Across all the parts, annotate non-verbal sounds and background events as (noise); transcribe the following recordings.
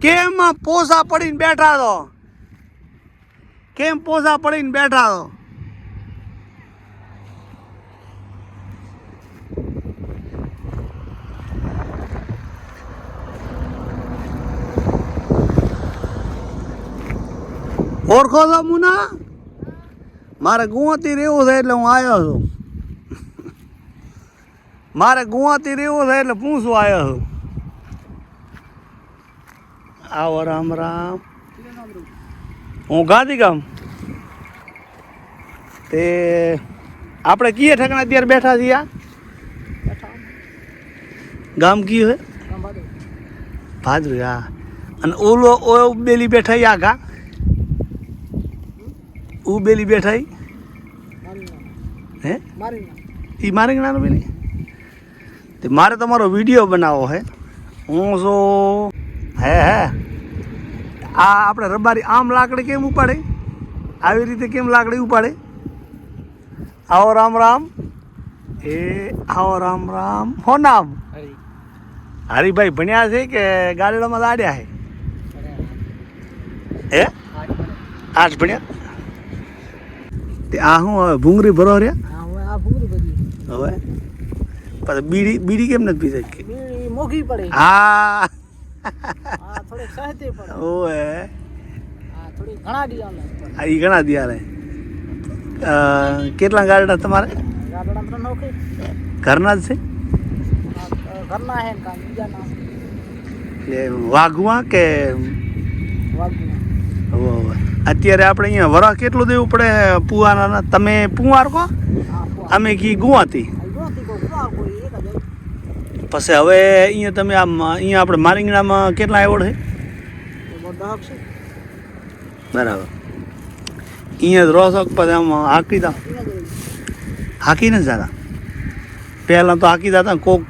કેમ પોસા પડીને બેઠા છો? કેમ પોસા પડીને બેઠા છો? ઓળખો છો મુના? મારે ગુવાતી રહેવું છે એટલે હું આવ્યો છું. મારે ગુવાતી રહેવું છે એટલે પૂછું આવ્યો છું. આવો રામ રામ. હું ગાંધીગામ તે આપણે કીએ ઠેકાણા અત્યારે બેઠા છીએ ગામ કયું હે? ભાદરી, હા. અને ઓલો, ઓ બેલી બેઠા આ ગા? ઉબેલી બેઠા ઈ? હે? એ મારે ગણાનું પેલી તે મારે તમારો વીડિયો બનાવવો હે. હું જો હે હે. આ આપણે રબારી આમ લાકડી કેમ ઉપાડે? આવી રીતે કેમ લાકડી ઉપાડે? આવો રામ રામ. એ આવો રામ રામ. હો નામ? હરિભાઈ ભણ્યા છે કે ગાડીડામાં લાડ્યા છે? હે? આઠ ભણ્યા? તે આ શું હવે ભૂંગળી ભરો રહ્યા? હવે પછી બીડી બીડી કેમ નથી પી શકી મોઘી પડે. હા. સહેતી ઓએ થોડી ઘણા ઈ ઘણા દિયાલે કેટલા ગારડા તમારે? ઘરના જ છે? ઘરના હે ને બીજા ના. કે વાઘવા. કે. અત્યારે આપણે અહીંયા વરા કેટલું દેવું પડે પુવાના તમે પુવાર કહો અમે કી ગુવાતી પછી હવે અહીંયા તમે આમ અહીંયા આપણે મારીંગણામાં કેટલા એવોર્ડ છે એ બહુ દહક છે? બરાબર. અહીંયા જ રોસક પછી આમ હાકી દા? એને જ હાકી ને જતા પહેલાં તો હાકી જતા કોક.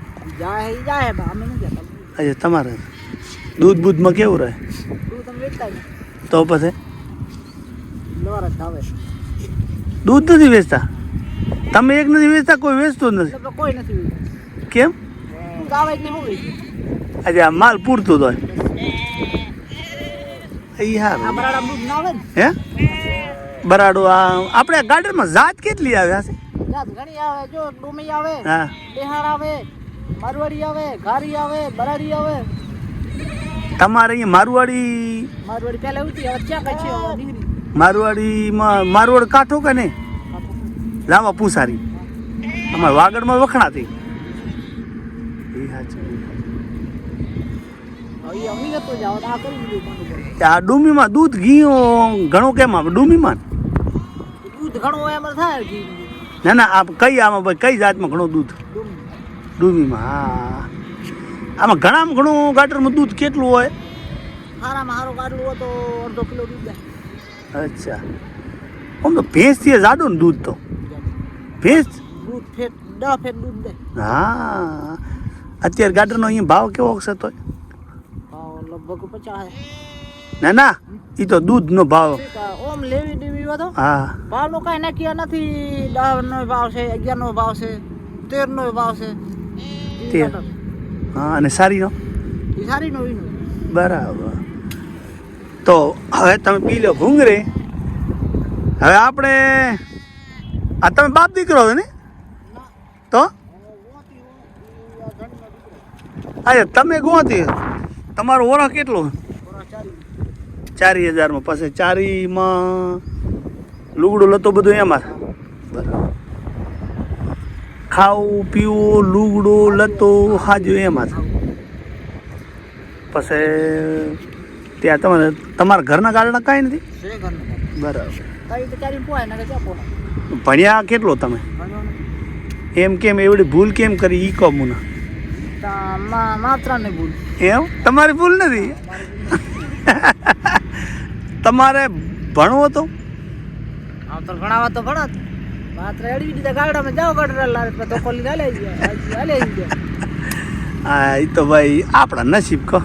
અચ્છા તમારે. દૂધ બૂધમાં કેવું રહે? તું પછી? દૂધ નથી વેચતા? તમે એક નથી વેચતા કોઈ વેચતું જ નથી. કોઈ નથી કેમ? આ માલ પૂરતું તો એ હારું બરાડા દૂધ ના આવે ને? હે? બરાડો આ આપણે ગાર્ડનમાં જાત કેટલી આવે છે જાત ઘણી આવે જો ડુમી આવે હા. બિહાર આવે મારવાડી આવે ઘારી આવે બરાડી આવે. તમારે અહીંયા મારવાડી મારવાડી પહેલા ઉઠી હવે ક્યાં કઈ છે? મારવાડીમાં મારવાડ કાંઠો કે નહીં? લાવા પૂસારી. અમારે વાગડમાં વખણાતી. એ આ ડુમીમાં દૂધ ઘી ઘણું કેમ આવે ડુમીમાં દૂધ ઘણું એમ થાય ના ના આ કઈ આમાં ભાઈ કઈ જાતમાં ઘણું દૂધ? ડુમીમાં હા. આમાં ઘણામાં ઘણું ગાટરમાં દૂધ કેટલું હોય? હારામાં હારો ગાટલું હોય તો અડધો કિલો દૂધ અચ્છા. આમ તો ભેંસથી જાડું ને દૂધ તો. ભેંસ? દૂધ ફેટ દસ ફેટ દૂધ દે. હા. અત્યારે ગાટરનો અહીંયા ભાવ કેવો છે તો ભાવ પચાસ ના ના એ તો દૂધનો ભાવ. ઓમ લેવી દેવી તો. હા. ભાવનો કાંઈ નક્કી નથી. દસ નો ભાવ છે અગિયાર નો ભાવ છે તેર નો ભાવ છે. તેર. હા અને સારીનો? એ સારી નો. બરાબર. તો હવે તમે પી લો ભૂંગરે હવે આપણે આ તમે બાપ દીકરો છો ને? તો? અરે તમે ગોતી. તમારો ઓળખ કેટલો? ચારી હજારમાં. પછી ચારીમાં લુગડું લતો બધું એમાં. બરાબર. ખાવું પીવું લુગડું લતો હાજુ એમાં પછી ત્યાં તમારે તમારા ઘરના ગાળના કાંઈ નથી? બરાબર. ભણ્યા કેટલો તમે? એમ કેમ એવડી ભૂલ કેમ કરી ઈ કહો મુના માત્ર ને ભૂલ. એમ? તમારી ભૂલ નથી? તમારે ભણવો તો તો ભણાવા તો ભણત. માત્ર એડવી દીધા ગાડામાં જાઓ ગાડા લારે તો ખોલી હાલે હાલે ગયા. હા એ તો ભાઈ આપણા નસીબ કહો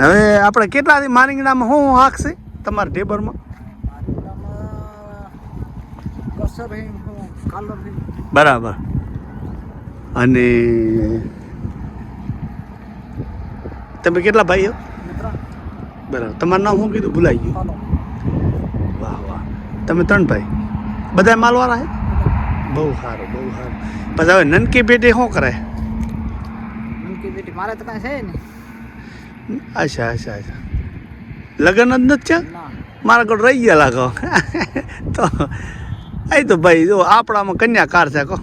હવે આપણે કેટલાથી મારીંગડામાં શું હાકશે તમારા ઢેબરમાં કસર હે કાલર હે બરાબર. અને તમે કેટલા ભાઈઓ? બરાબર. તમારું નામ શું કીધું? ભૂલાઈ ગયું. વાહ વાહ. તમે ત્રણ ભાઈ. બધા માલવાળા હે? બહુ સારું બહુ સારું. પછી હવે નનકી બેટી શું કરે? નનકી બેટી મારે તો કાંઈ છે નહીં. અચ્છા અચ્છા અચ્છા. લગ્ન જ નથી છે મારા કોલ રહી ગયા લાગો. (laughs) તો એ તો ભાઈ જો આપણામાં કન્યાકાર છે કહો.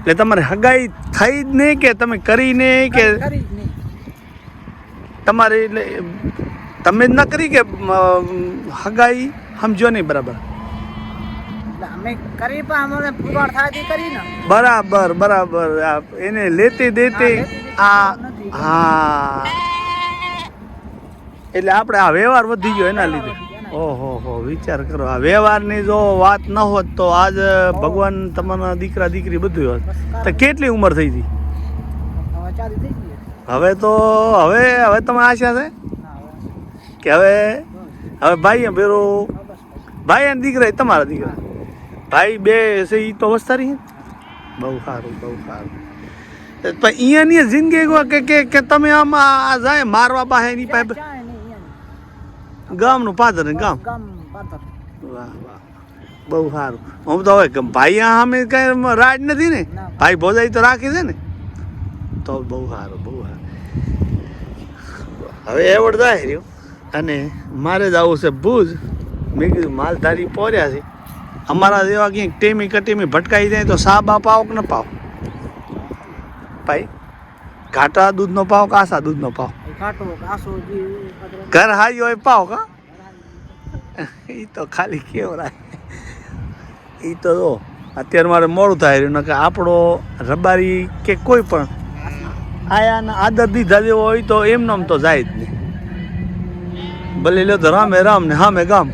એટલે તમારે હગાઈ થઈ જ નહીં કે તમે કરી નહીં કે તમારે એટલે તમે જ ના કરી કે હગાઈ સમજો નહીં બરાબર? કરી કરી બરાબર બરાબર. એને લેતી દેતી આ હા. એટલે આપણે આ વ્યવહાર વધી ગયો એના લીધે. ઓહો હો વિચાર કરો. આ વ્યવહારની જો વાત ન હોત તો આજ ભગવાન તમારા દીકરા દીકરી બધું હોત. તો કેટલી ઉંમર થઈ હતી? હવે તો હવે હવે તમે આશા છે? કે હવે હવે ભાઈ ભેરો ભાઈ અને દીકરા તમારા દીકરા. ભાઈ બે છે એ તો વસ્તારી બહુ સારું બહુ સારું. તો પણ અહીંયાની જિંદગી કે કે કે તમે આમ આ જાય મારવા પાસે એની પાસે ગામનું પાદર ને ગામ ગામ. પાતર વાહ વાહ. બહુ સારું. હું તો હવે ભાઈ સામે કઈ રાજ નથી ને? ભાઈ ભોજાઈ તો રાખી છે ને? તો બહુ સારું બહુ સારું. હવે એવડ જાય રહ્યો અને મારે જ આવું છે ભુજ. મેં કીધું માલધારી પહોર્યા છે. અમારા જેવા ક્યાંક ટેમી કટેમી ભટકાઈ જાય તો સા બા પાવ કે ન પાવ. ભાઈ ઘાટા દૂધનો પાવ કાસા દૂધનો પાવ ઘર હારી હોય પાવ કા? (laughs) એ તો ખાલી કેવો રાખે એ તો જો, અત્યારે મારે મોડું થાય રહ્યું કે આપણો રબારી કે કોઈ પણ આયાને આદર દીધા જેવો હોય તો એમનો આમ તો જાય જ નહીં. ભલે લ્યો તો રામે રામ ને હામે ગામ.